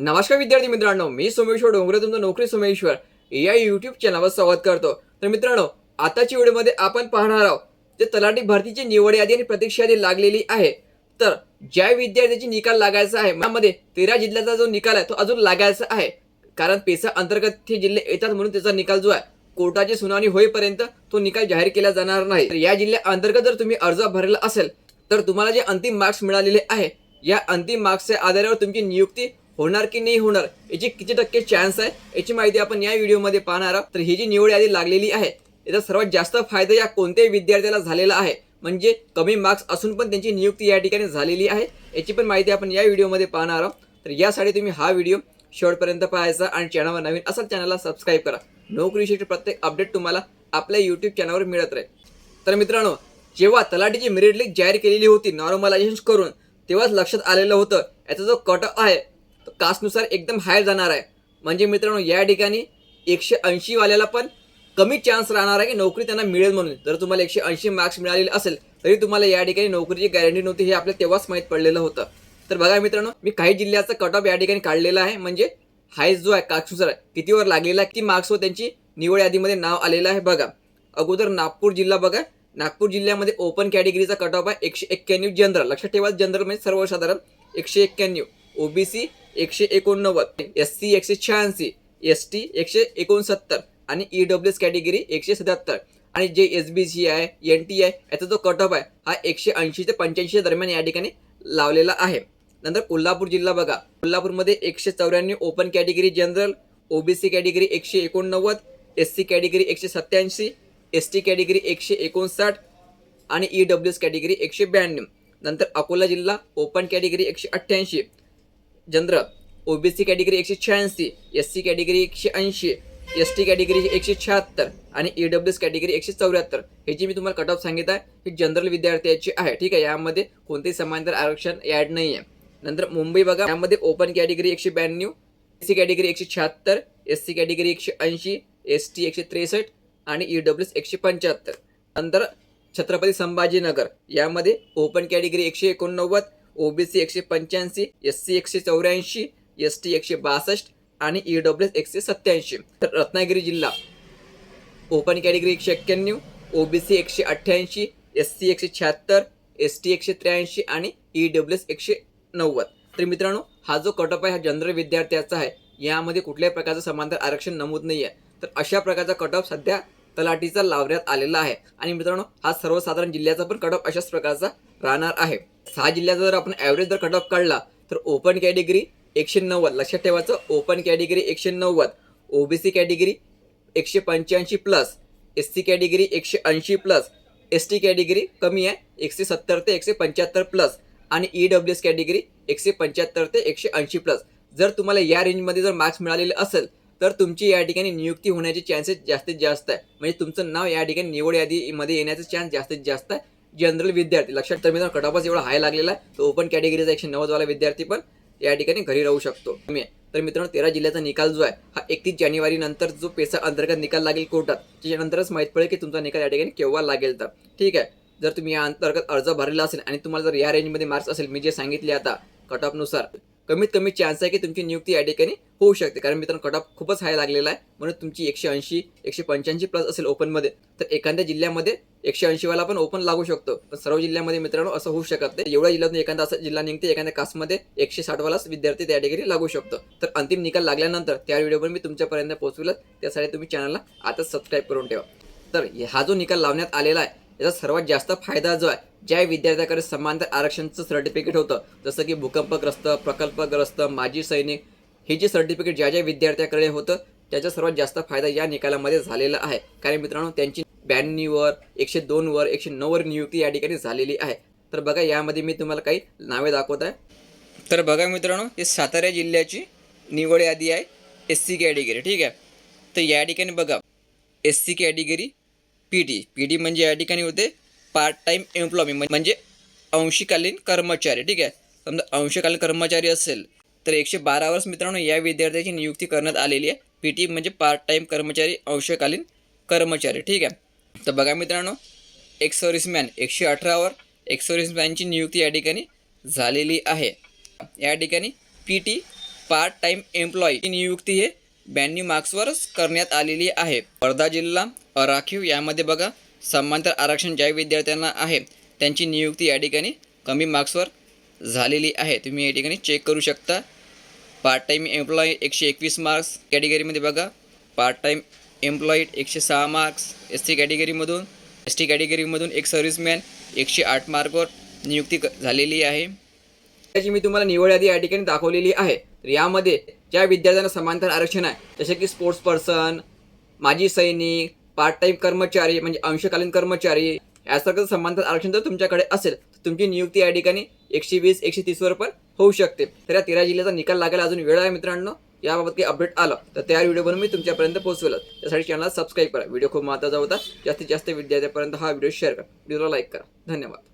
नमस्कार विद्यार्थी मित्रांनो मी सोमेश्वर डोंगरे तुमचं नोकरी सोमेश्वर. या युट्यूब चॅनलवर स्वागत करतो. तर मित्रांनो आताच्या व्हिडिओमध्ये आपण पाहणार आहोत जे तलाठी भरतीची निवड यादी आणि प्रतीक्षा यादी लागलेली आहे. तर ज्या विद्यार्थ्याची निकाल लागायचा आहे त्यामध्ये तेरा जिल्ह्याचा जो निकाल आहे तो अजून लागायचा आहे. कारण पेसा अंतर्गत हे जिल्हे येतात म्हणून त्याचा निकाल जो आहे कोर्टाची सुनावणी होईपर्यंत तो निकाल जाहीर केला जाणार नाही. तर या जिल्ह्या अंतर्गत जर तुम्ही अर्ज भरला असेल तर तुम्हाला जे अंतिम मार्क्स मिळालेले आहे या अंतिम मार्क्सच्या आधारावर तुमची नियुक्ती होणार की नाही होणार याची किती टक्के चान्स आहे याची माहिती आपण या व्हिडिओमध्ये पाहणार आहोत. तर ही जी निवड यादी लागलेली आहे याचा सर्वात जास्त फायदा या कोणत्याही विद्यार्थ्याला झालेला आहे. म्हणजे कमी मार्क्स असून पण त्यांची नियुक्ती या ठिकाणी झालेली आहे. याची पण माहिती आपण या व्हिडिओमध्ये पाहणार आहोत. तर यासाठी तुम्ही हा व्हिडिओ शेवटपर्यंत पाहायचा आणि चॅनलवर नवीन असाल चॅनलला सबस्क्राईब करा. नोकरीविषयी प्रत्येक अपडेट तुम्हाला आपल्या यूट्यूब चॅनलवर मिळत राहील. तर मित्रांनो जेव्हा तलाठीची मेरिट लिस्ट जाहीर केलेली होती नॉर्मलायझेशन करून तेव्हाच लक्षात आलेलं होतं याचा जो कट आहे कास्टनुसार एकदम हाय जाणार आहे. म्हणजे मित्रांनो या ठिकाणी एकशे ऐंशीवाल्याला पण कमी चान्स राहणार आहे की नोकरी त्यांना मिळेल म्हणून. जर तुम्हाला एकशे ऐंशी मार्क्स मिळालेले असेल तरी तुम्हाला या ठिकाणी नोकरीची गॅरंटी नव्हती हे आपल्याला तेव्हाच माहीत पडलेलं होतं. तर बघा मित्रांनो मी काही जिल्ह्याचा कट ऑफ या ठिकाणी काढलेला आहे. म्हणजे हायस्ट जो आहे कास्टनुसार कितीवर लागलेला आहे किती मार्क्सवर त्यांची निवड यादीमध्ये नाव आलेलं आहे बघा. अगोदर नागपूर जिल्हा बघा. नागपूर जिल्ह्यामध्ये ओपन कॅटेगरीचा कट ऑफ आहे एकशे एक्क्याण्णव जनरल लक्षात ठेवा जनरल म्हणजे सर्वसाधारण एकशे एक्क्याण्णव. ओबीसी एकशे एकोणनव्वद एस सी एकशे शहाऐंशी एस टी एकशे एकोणसत्तर आणि ई डब्ल्यू एस कॅटेगरी एकशे सत्याहत्तर. आणि जे एस बी सी आहे एन टी आहे याचा जो कट ऑफ आहे हा एकशे ऐंशी ते पंच्याऐंशी दरम्यान या ठिकाणी लावलेला आहे. नंतर कोल्हापूर जिल्हा बघा. कोल्हापूरमध्ये एकशे चौऱ्याण्णव open category general OBC category एकशे एकोणनव्वद एस सी कॅटेगरी एकशे सत्याऐंशी एस टी कॅटेगरी एकशे एकोणसाठ आणि ई डब्ल्यू एस कॅटेगरी एकशे ब्याण्णव. नंतर अकोला जिल्हा ओपन कॅटेगरी एकशे अठ्ठ्याऐंशी. जनरल ओबीसी कॅटेगरी एकशे शहाऐंशी एस सी कॅटेगरी एकशे ऐंशी एस टी कॅटेगरी एकशे शहात्तर आणि ई डब्ल्यू एस कॅटेगरी एकशे चौऱ्याहत्तर. हे जी मी तुम्हाला कट ऑफ सांगित आहे हे जनरल विद्यार्थ्याची आहे. ठीक आहे यामध्ये कोणतेही समांतर आरक्षण ॲड नाही आहे नंतर मुंबई बघा यामध्ये ओपन कॅटेगरी एकशे ब्याण्णव एस सी कॅटेगरी एकशे शहात्तर एस सी कॅटेगरी एकशे ऐंशी एस टी एकशे त्रेसष्ट आणि ई डब्ल्यू एस एकशे पंच्याहत्तर. नंतर छत्रपती संभाजीनगर यामध्ये ओपन कॅटेगरी एकशे एकोणनव्वद ओबीसी एकशे पंच्याऐंशी एस सी एकशे चौऱ्याऐंशी एस टी एकशे बासष्ट आणि ई डब्ल्यू एस एकशे सत्त्याऐंशी तर रत्नागिरी जिल्हा. ओपन कॅटेगरी एकशे एक्क्याण्णव ओबीसी एकशे अठ्ठ्याऐंशी एस सी एकशे शहात्तर एस टी एकशे त्र्याऐंशी आणि ई डब्ल्यू एस एकशे नव्वद. तर मित्रांनो हा जो कट ऑफ आहे हा जनरल विद्यार्थ्याचा आहे. यामध्ये कुठल्याही प्रकारचं समांतर आरक्षण नमूद नाही आहे तर अशा प्रकारचा कट ऑफ सध्या तलाठीचा लावण्यात आलेला आहे. आणि मित्रांनो हा सर्वसाधारण जिल्ह्याचा पण कट ऑफ अशाच प्रकारचा राहणार आहे. सहा जिल्ह्याचा जर आपण ॲव्हरेज जर कट ऑफ काढला तर ओपन कॅटेगरी एकशे नव्वद. लक्षात ठेवायचं ओपन कॅटेगरी एकशे नव्वद. ओबीसी कॅटेगरी एकशे पंच्याऐंशी प्लस एस सी कॅटेगरी एकशे ऐंशी प्लस एस टी कॅटेगरी कमी आहे एकशे सत्तर ते एकशे पंच्याहत्तर प्लस आणि ई डब्ल्यू एस कॅटेगरी एकशे पंच्याहत्तर ते एकशे ऐंशी प्लस जर तुम्हाला या रेंजमध्ये जर मार्क्स मिळालेले असेल तर तुमची या ठिकाणी नियुक्ती होण्याचे चान्सेस जास्तीत जास्त आहे. म्हणजे तुमचं नाव या ठिकाणी निवड यादीमध्ये येण्याचे चान्स जास्तीत जास्त आहे. जनरल विद्यार्थी. लक्षात तर मित्रांनो कटापास एवढा हाय लागलेला आहे. तो ओपन कॅटेगरीचा एकशे नव्वदवाला विद्यार्थी पण या ठिकाणी घरी राहू शकतो. मी तर मित्रांनो तेरा जिल्ह्याचा निकाल जो आहे हा एकतीस जानेवारी नंतर जो पेसा अंतर्गत निकाल लागेल कोर्टात त्याच्यानंतरच माहीत पडेल की तुमचा निकाल या ठिकाणी केव्हा लागेल तर. ठीक आहे? जर तुम्ही या अंतर्गत अर्ज भरलेला असेल आणि तुम्हाला जर या रेंजमध्ये मार्क्स असेल मी जे सांगितले आता कट ऑफनुसार कमीत कमी चान्स आहे की तुमची नियुक्ती या ठिकाणी होऊ शकते. कारण मित्रांनो कट ऑफ खूपच हाय लागलेला आहे. म्हणून तुमची एकशे ऐंशी एकशे पंच्याऐंशी प्लस असेल ओपनमध्ये तर एखाद्या जिल्ह्यामध्ये एकशे ऐंशीवाला पण ओपन लागू शकतो. पण सर्व जिल्ह्यामध्ये मित्रांनो असं होऊ शकत नाही. एवढ्या जिल्ह्यातून एखादा असा जिल्हा निघते एखाद्या कास्टमध्ये एकशे साठवालाच विद्यार्थी त्या ठिकाणी लागू शकतो. तर अंतिम निकाल लागल्यानंतर त्या व्हिडिओवर मी तुमच्यापर्यंत पोहोचविलं त्यासाठी तुम्ही चॅनलला आता सबस्क्राईब करून ठेवा. तर हा जो निकाल लावण्यात आलेला आहे याचा सर्वात जास्त फायदा जो आहे ज्या विद्यार्थ्याकडे समांतर आरक्षणचं सर्टिफिकेट होतं जसं की भूकंपग्रस्त प्रकल्पग्रस्त माजी सैनिक हे जे सर्टिफिकेट ज्या ज्या विद्यार्थ्याकडे होतं त्याचा सर्वात जास्त फायदा या निकालामध्ये झालेला आहे. कारण मित्रांनो त्यांची ब्याण्णववर एकशे दोनवर एकशे नऊवर नियुक्ती या ठिकाणी झालेली आहे. तर बघा यामध्ये मी तुम्हाला काही नावे दाखवत आहे. तर बघा मित्रांनो हे सातारा जिल्ह्याची निवड यादी आहे एस सी कॅटेगरी ठीक आहे? तर या ठिकाणी बघा S C category P T P T म्हणजे या ठिकाणी होते पार्ट टाईम एम्प्लॉयमेंट म्हणजे अंशकालीन कर्मचारी ठीक आहे? समजा अंशकालीन कर्मचारी असेल तर एकशे बारा मित्रांनो या विद्यार्थ्याची नियुक्ती करण्यात आलेली आहे. पी टी म्हणजे पार्ट टाईम कर्मचारी अंशकालीन कर्मचारी ठीक आहे? तर बघा मित्रांनो एक सर्व्हिसमॅन एकशे अठरावर एक सर्व्हिसमॅनची नियुक्ती या ठिकाणी झालेली आहे. या ठिकाणी P T part time employee नियुक्ती हे ब्याण्णव मार्क्सवरच करण्यात आलेली आहे. वर्धा जिल्हा राखीव यामध्ये बघा समांतर आरक्षण ज्या विद्यार्थ्यांना आहे त्यांची नियुक्ती या ठिकाणी कमी मार्क्सवर झालेली आहे. तुम्ही या ठिकाणी चेक करू शकता. पार्ट टाईम एम्प्लॉई एकशे एकवीस मार्क्स कॅटेगरीमध्ये बघा. पार्ट टाईम एम्प्लॉईड एकशे सहा मार्क्स एस टी कॅटेगरीमधून एस टी कॅटेगरीमधून एक सर्व्हिसमॅन एकशे आठ मार्कवर नियुक्ती क- झालेली आहे. त्याची मी तुम्हाला निवड यादी या ठिकाणी दाखवलेली आहे. तर यामध्ये ज्या विद्यार्थ्यांना समांतर आरक्षण आहे जसे की स्पोर्ट्स पर्सन माजी सैनिक पार्ट टाइम कर्मचारी म्हणजे अंशकालीन कर्मचारी यासारखं समांतर आरक्षण जर तुमच्याकडे असेल तर तुमची नियुक्ती या ठिकाणी एकशे वीस एकशे तीसवर पण होऊ शकते. तर या तेरा जिल्ह्याचा निकाल लागायला अजून वेळ आहे मित्रांनो. याबाबत काही अपडेट आलं तर त्या व्हिडिओ बनवून मी तुमच्यापर्यंत पोहोचवेल. त्यासाठी चॅनलला सबस्क्राईब करा. व्हिडिओ खूप महत्त्वाचा होता. जास्तीत जास्त विद्यार्थ्यांपर्यंत हा व्हिडिओ शेअर करा. व्हिडिओला लाईक करा. धन्यवाद.